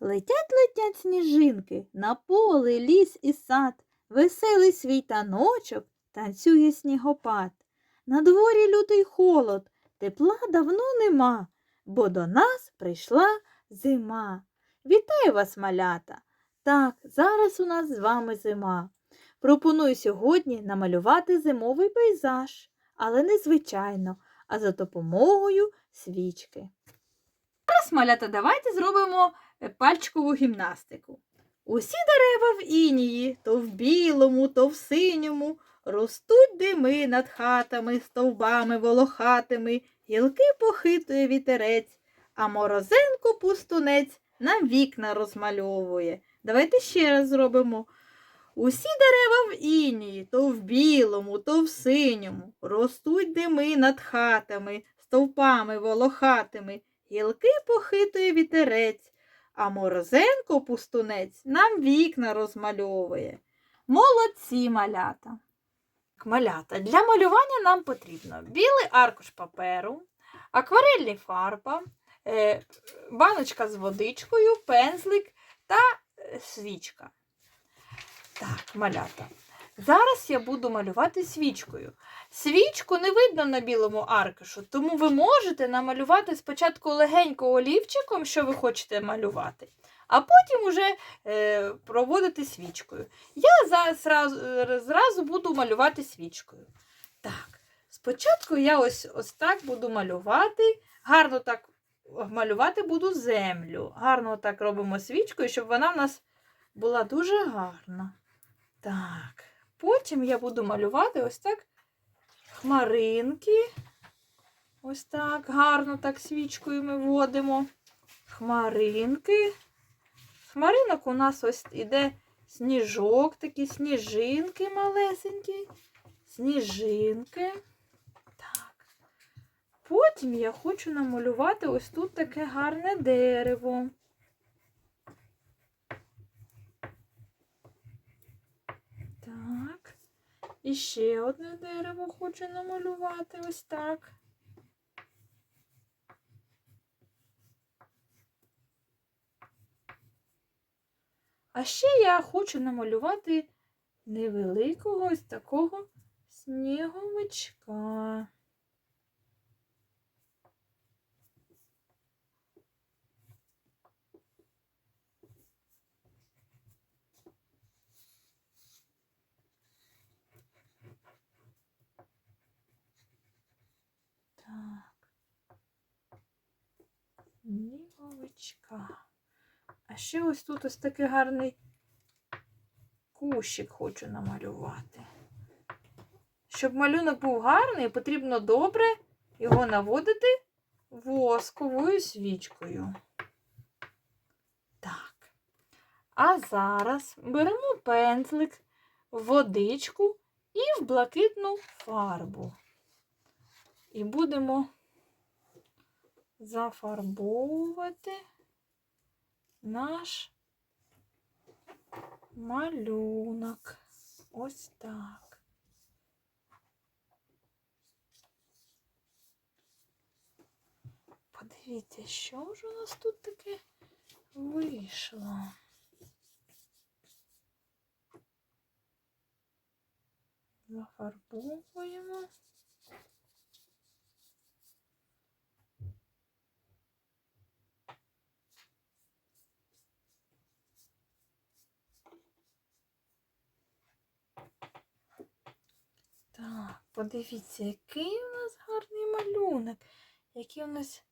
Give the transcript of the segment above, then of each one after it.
Летять летять сніжинки на поле, ліс і сад. Веселий свій таночок танцює снігопад. На дворі лютий холод, тепла давно нема, бо до нас прийшла зима. Вітаю вас, малята! Так, зараз у нас з вами зима. Пропоную сьогодні намалювати зимовий пейзаж, але не звичайно, а за допомогою свічки. Зараз, малята, давайте зробимо пальчикову гімнастику. Усі дерева в інії, то в білому, то в синьому, ростуть дими над хатами, стовбами волохатими, гілки похитує вітерець, а морозенко пустунець нам вікна розмальовує. Давайте ще раз зробимо. Усі дерева в інії, то в білому, то в синьому, ростуть дими над хатами, стовпами волохатими, гілки похитує вітерець, а морозенко пустунець нам вікна розмальовує. Молодці малята. Малята. Для малювання нам потрібно білий аркуш паперу, акварельна фарба, е, баночка з водичкою, пензлик та е, свічка. Так, малята. Зараз я буду малювати свічкою. Свічку не видно на білому аркушу, тому ви можете намалювати спочатку легенько олівчиком, що ви хочете малювати, а потім уже е, проводити свічкою. Я зразу, зразу буду малювати свічкою. Так, спочатку я ось, ось так буду малювати, гарно так малювати буду землю. Гарно так робимо свічкою, щоб вона в нас була дуже гарна. Так, потім я буду малювати ось так хмаринки. Ось так, гарно так свічкою ми вводимо. Хмаринки. Хмаринок у нас ось іде сніжок, такі сніжинки малесенькі. Сніжинки. Так. Потім я хочу намалювати ось тут таке гарне дерево. Так. І ще одне дерево хочу намалювати ось так. А ще я хочу намалювати невеликого ось такого сніговичка. Так. Сніговичка. А ще ось тут ось такий гарний кущик хочу намалювати. Щоб малюнок був гарний, потрібно добре його наводити восковою свічкою. Так. А зараз беремо пензлик, водичку і в блакитну фарбу. І будемо зафарбовувати наш малюнок. Ось так. Подивіться, що ж у нас тут таке вийшло. Зафарбовуємо. Так, подивіться, який у нас гарний малюнок, які у нас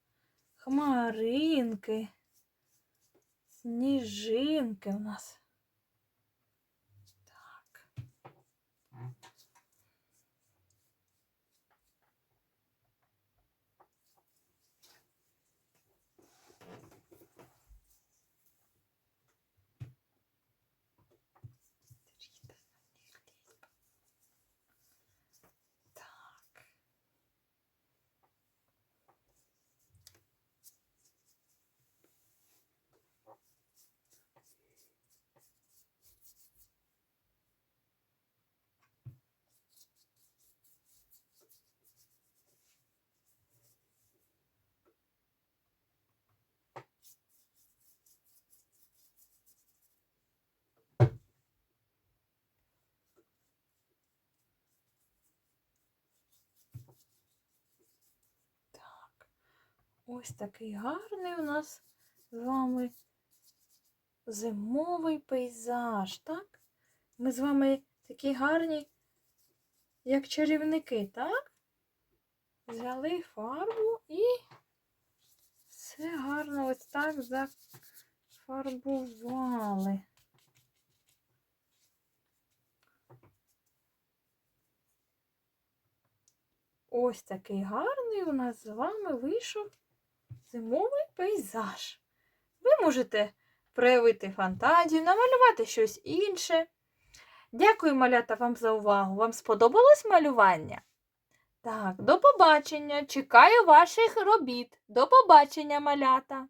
хмаринки, сніжинки у нас. Ось такий гарний у нас з вами зимовий пейзаж, так? Ми з вами такі гарні, як чарівники, так? Взяли фарбу і все гарно ось так зафарбували. Ось такий гарний у нас з вами вийшов зимовий пейзаж. Ви можете проявити фантазію, намалювати щось інше. Дякую, малята, вам за увагу. Вам сподобалось малювання? Так, до побачення. Чекаю ваших робіт. До побачення, малята.